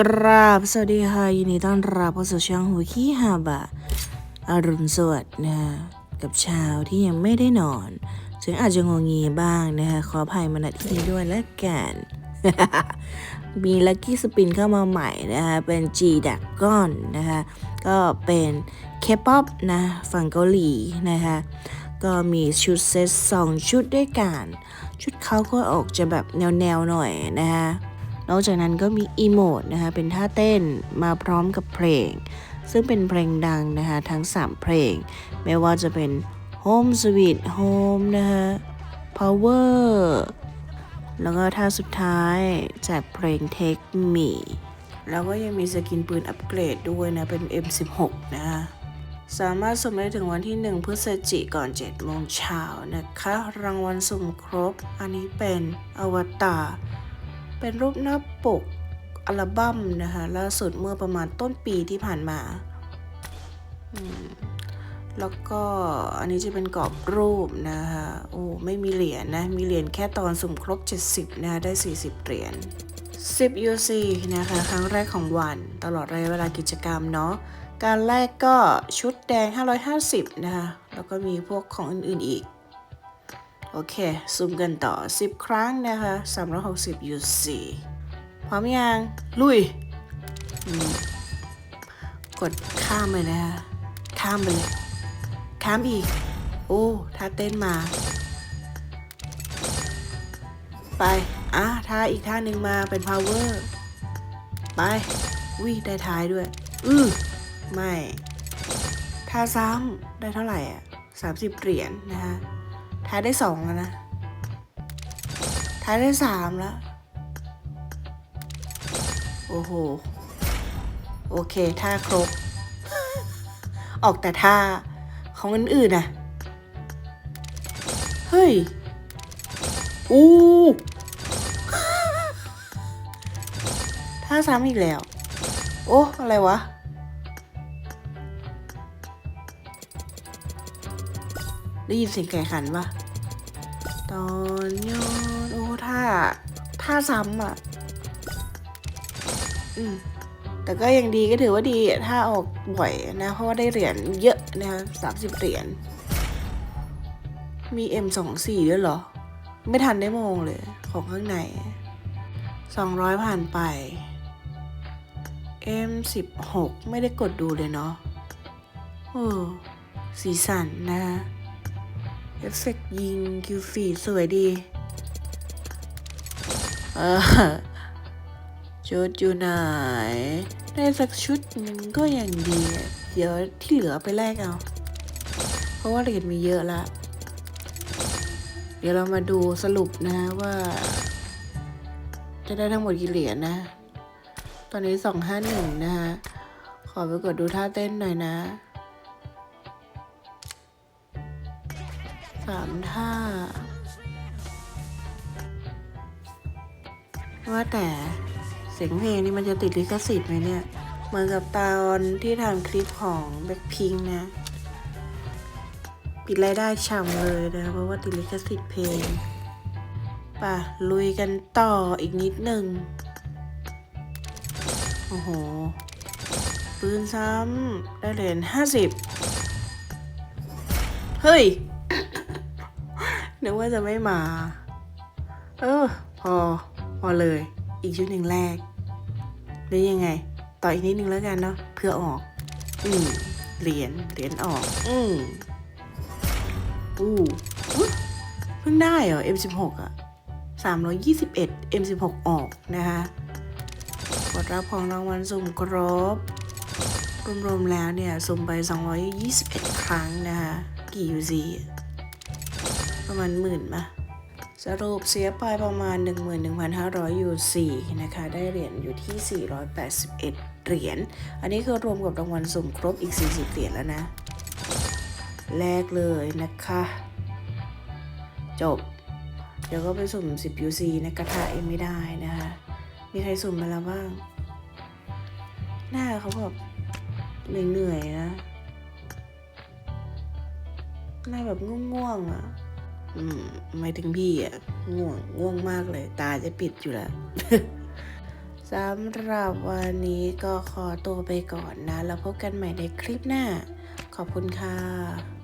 กราบสวัสดีค่ะยินดีต้อนรับเข้าสู่ช่องหัวขี้ฮาบะอรุณสวัสดิ์นะะกับชาวที่ยังไม่ได้นอน ถึงอาจจะงงงีบ้างนะคะขออภัยมาณที่นี้ด้วยและกันมีลั c กี้สปินเข้ามาใหม่นะคะเป็น G ดักก้อนนะคะก็เป็นเคป๊อปนะฝั่งเกาหลีนะคะก็มีชุดเซตสองชุดด้วยกัน ชุดเขาก็ออกจะแบบแนวๆหน่อยนะคะ นอกจากนั้นก็มีอีโมดนะคะเป็นท่าเต้นมาพร้อมกับเพลง ซึ่งเป็นเพลงดังนะคะทั้ง 3 เพลง ไม่ว่าจะเป็น Home Sweet Home นะคะ Power แล้วก็ท่าสุดท้ายจากเพลง Take Me แล้วก็ยังมีสกินปืนอัปเกรดด้วยนะ เป็น M16 นะคะสามารถสุ่มได้ถึงวันที่ 1 พฤศจิก่อน 7 โมงเช้านะคะ รางวัลสุ่มครบ อันนี้เป็นอวตาร เป็นรูปหน้าปกอัลบั้มนะคะล่าสุดเมื่อประมาณต้นปีที่ผ่านมา แล้วก็อันนี้จะเป็นกรอบรูปนะคะโอ้ไม่มีเหรียญนะมีเหรียญแค่ตอนสุ่มครบ 70นะคะได้ 40 เหรียญ10 UC นะคะ ครั้งแรกของวัน ตลอดระยะเวลากิจกรรมเนาะการแรกก็ชุดแดง 550 นะคะ แล้วก็มีพวกของอื่น ๆ อีก โอเค ซูมกันต่อ 10 ครั้งนะคะ360 UC พร้อมยัง ลุย กดข้ามไปนะคะข้ามไปเลยข้ามอีก โอ้ท่าเต้นมา ไป อะท่าอีกท่าหนึ่งมาเป็น power ไปวิได้ท้ายด้วย อือไม่ ท่าซ้ำได้เท่าไหร่อะ30เหรียญนะคะ ท้ายได้สองแล้วนะ ท้ายได้สามแล้ว โอ้โห โอเค ท่าครบ ออกแต่ท่าของอื่นๆน่ะ เฮ้ย อู้ท่าซ้ำอีกแล้ว โอ้ อะไรวะ ได้ยินเสียงแข่งขันปะตอนโยนโอ้ท่าท่าซ้ำอะ อืมแต่ก็ยังดีก็ถือว่าดีถ้าออกบ่อยนะ เพราะว่าได้เหรียญเยอะนะคะสามสิบเหรียญ มี M สองสี่ด้วยเหรอ ไม่ทันได้มองเลย ของข้างในสองร้อยผ่านไป M สิบหกไม่ได้กดดูเลยเนาะโอ้สีสันนะคะ เอฟเฟกต์ยิงคิวฟีสวยดีเออชุดอยู่ไหนได้สักชุดหนึงก็ยังดี เดี๋ยวที่เหลือไปแลกเอา เพราะว่าเหรียญมีเยอะละ เดี๋ยวเรามาดูสรุปนะว่า จะได้ทั้งหมดกี่เหรียญนะ ตอนนี้สองห้าหนึ่งนะฮะขอไปกดดูท่าเต้นหน่อยนะามท่า ว่าแต่เสียงเพลงนี่มันจะติดลิขสิทธิ์ไหมเนี่ย เหมือนกับตอนที่ทำคลิปของแบ็คพิงนะ ปิดรายได้ช่ำเลยนะ เพราะว่าติดลิขสิทธิ์เพลงป่ะ ลุยกันต่ออีกนิดหนึ่ง โอ้โห ปืนซ้ำ ได้เหรียญห้าสิบเฮ้ย นึกว่าจะไม่มา เออ พอ พอเลย อีกชุดหนึ่งแรกหรือยังไง ต่ออีกนิดนึงแล้วกันเนาะเพื่อออก อืมเหรียญเหรียญออก อืมอู้เพิ่งได้เหรอ M16 อะ321 M16 ออกนะคะกดรับของรางวัลสุ่มครบ รวมๆแล้วเนี่ย สุ่มไป 221 ครั้งนะคะกี่ UC ประมาณหมื่นปะสรุปเสียไปประมาณ 11,500 UC นะคะ ได้เหรียญอยู่ที่ 481 เหรียญ อันนี้คือรวมกับรางวัลสุ่มครบอีก 40 เหรียญแล้วนะแลกเลยนะคะ จบ เดี๋ยวก็ไปสุ่ม 10 UC นะกระทะเองไม่ได้นะคะ มีใครสุ่มมาแล้วบ้าง หน้าเขาแบบเหนื่อยๆนะ หน้าแบบง่วงๆอะ อืมไม่ถึงพี่อะง่วงง่วงมากเลย ตาจะปิดอยู่แล้วสำหรับวันนี้ก็ขอตัวไปก่อนนะ แล้วพบกันใหม่ในคลิปหน้า ขอบคุณค่ะ